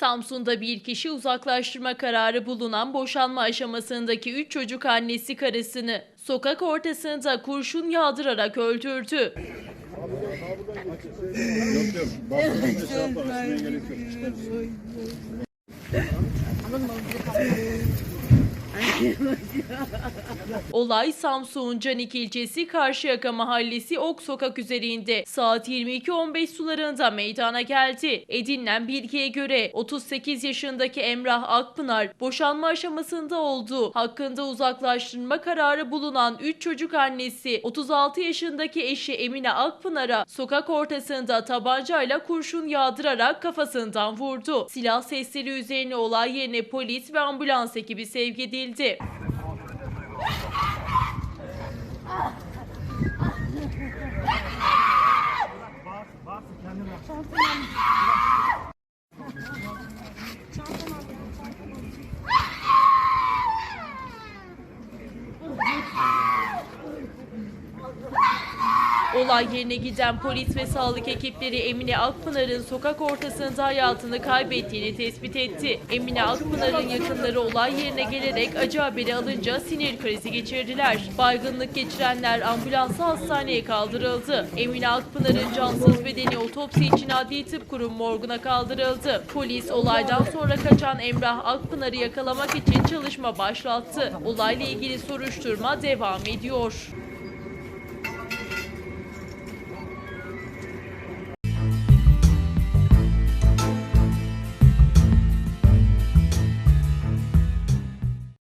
Samsun'da bir kişi uzaklaştırma kararı bulunan boşanma aşamasındaki 3 çocuk annesi karısını sokak ortasında kurşun yağdırarak öldürdü. Olay Samsun Canik ilçesi Karşıyaka mahallesi Ok sokak üzerinde saat 22.15 sularında meydana geldi. Edinilen bilgiye göre 38 yaşındaki Emrah Akpınar boşanma aşamasında olduğu hakkında uzaklaştırma kararı bulunan 3 çocuk annesi 36 yaşındaki eşi Emine Akpınar'a sokak ortasında tabancayla kurşun yağdırarak kafasından vurdu. Silah sesleri üzerine olay yerine polis ve ambulans ekibi sevk edildi. しい Olay yerine giden polis ve sağlık ekipleri Emine Akpınar'ın sokak ortasında hayatını kaybettiğini tespit etti. Emine Akpınar'ın yakınları olay yerine gelerek acı haberi alınca sinir krizi geçirdiler. Baygınlık geçirenler ambulansa hastaneye kaldırıldı. Emine Akpınar'ın cansız bedeni otopsi için Adli Tıp Kurum morguna kaldırıldı. Polis olaydan sonra kaçan Emrah Akpınar'ı yakalamak için çalışma başlattı. Olayla ilgili soruşturma devam ediyor.